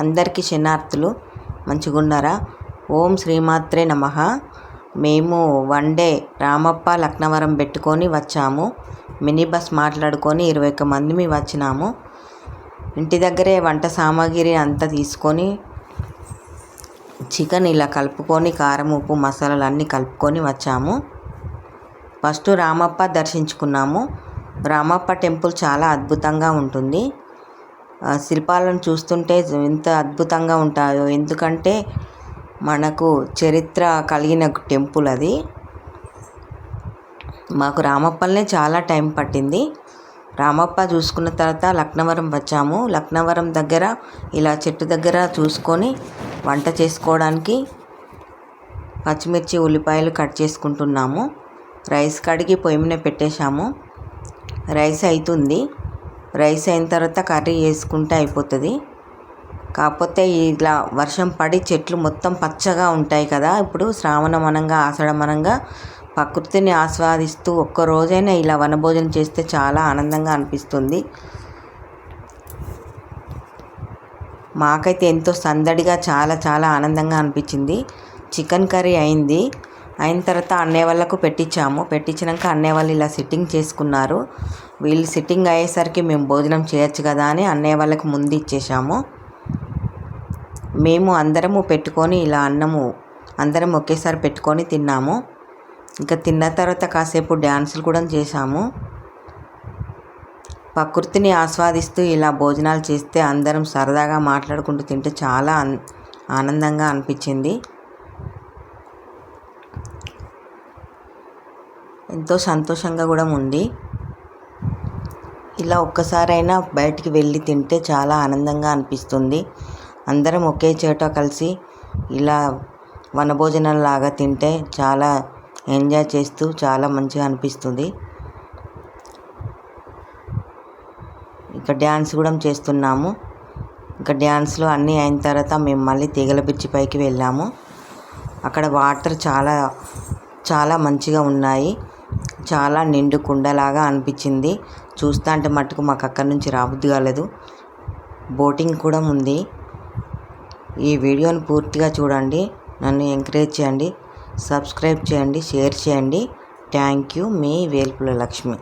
అందరికీ శనార్థులు మంచిగున్నారా? ఓం శ్రీమాత్రే నమ. మేము వన్ డే రామప్ప లక్నవరం పెట్టుకొని వచ్చాము. మినీ బస్ మాట్లాడుకొని ఇరవై ఒక్క మంది వచ్చినాము. ఇంటి దగ్గరే వంట సామాగ్రి అంతా తీసుకొని చికెన్ ఇలా కలుపుకొని కారం ఉప్పు మసాలాలు అన్నీ కలుపుకొని వచ్చాము. ఫస్ట్ రామప్ప దర్శించుకున్నాము. రామప్ప టెంపుల్ చాలా అద్భుతంగా ఉంటుంది. శిల్పాలను చూస్తుంటే ఎంత అద్భుతంగా ఉంటాయో. ఎందుకంటే మనకు చరిత్ర కలిగిన టెంపుల్ అది. మాకు రామప్పలనే చాలా టైం పట్టింది. రామప్ప చూసుకున్న తర్వాత లక్నవరం వచ్చాము. లక్నవరం దగ్గర ఇలా చెట్టు దగ్గర చూసుకొని వంట చేసుకోవడానికి పచ్చిమిర్చి ఉల్లిపాయలు కట్ చేసుకుంటున్నాము. రైస్ కడిగి పొయ్యి మీద పెట్టేశాము. రైస్ అవుతుంది రైస్ అయిన తర్వాత కర్రీ వేసుకుంటే అయిపోతుంది. కాకపోతే ఇలా వర్షం పడి చెట్లు మొత్తం పచ్చగా ఉంటాయి కదా. ఇప్పుడు శ్రావణమనంగా ఆషాఢమనంగా ప్రకృతిని ఆస్వాదిస్తూ ఒక్క రోజైనా ఇలా వనభోజనం చేస్తే చాలా ఆనందంగా అనిపిస్తుంది. మాకైతే ఎంతో సందడిగా చాలా చాలా ఆనందంగా అనిపించింది. చికెన్ కర్రీ అయింది. అయిన తర్వాత అన్నయ్య వాళ్ళకు పెట్టించాము. పెట్టించినాక అన్నయ్య వాళ్ళు ఇలా సిట్టింగ్ చేసుకున్నారు. వీళ్ళు సిట్టింగ్ అయ్యేసరికి మేము భోజనం చేయొచ్చు కదా అని అన్నయ్య వాళ్ళకి ముందు ఇచ్చేసాము మేము అందరము పెట్టుకొని ఇలా అన్నము అందరం ఒకేసారి పెట్టుకొని తిన్నాము. ఇంకా తిన్న తర్వాత కాసేపు డ్యాన్సులు కూడా చేసాము ప్రకృతిని ఆస్వాదిస్తూ ఇలా భోజనాలు చేస్తే అందరం సరదాగా మాట్లాడుకుంటూ తింటే చాలా ఆనందంగా అనిపించింది. ఎంతో సంతోషంగా కూడా ఉంది. ఇలా ఒక్కసారైనా బయటికి వెళ్ళి తింటే చాలా ఆనందంగా అనిపిస్తుంది. అందరం ఒకే చోట కలిసి ఇలా వనభోజనంలాగా తింటే చాలా ఎంజాయ్ చేస్తూ చాలా మంచిగా అనిపిస్తుంది. ఇక్కడ డ్యాన్స్ కూడా చేస్తున్నాము. ఇంకా డ్యాన్స్లో అన్నీ అయిన తర్వాత మేము మళ్ళీ తీగల పిచ్చి పైకి వెళ్ళాము. అక్కడ వాటర్ చాలా చాలా మంచిగా ఉన్నాయి. చాలా నిండు కుండలాగా అనిపించింది. చూస్తా అంటే మట్టుకు మాకు అక్కడి నుంచి రాబుద్ది కాలేదు. బోటింగ్ కూడా ఉంది. ఈ వీడియోని పూర్తిగా చూడండి. నన్ను ఎంకరేజ్ చేయండి. సబ్స్క్రైబ్ చేయండి. షేర్ చేయండి. థ్యాంక్ యూ మీ వేల్పుల లక్ష్మి.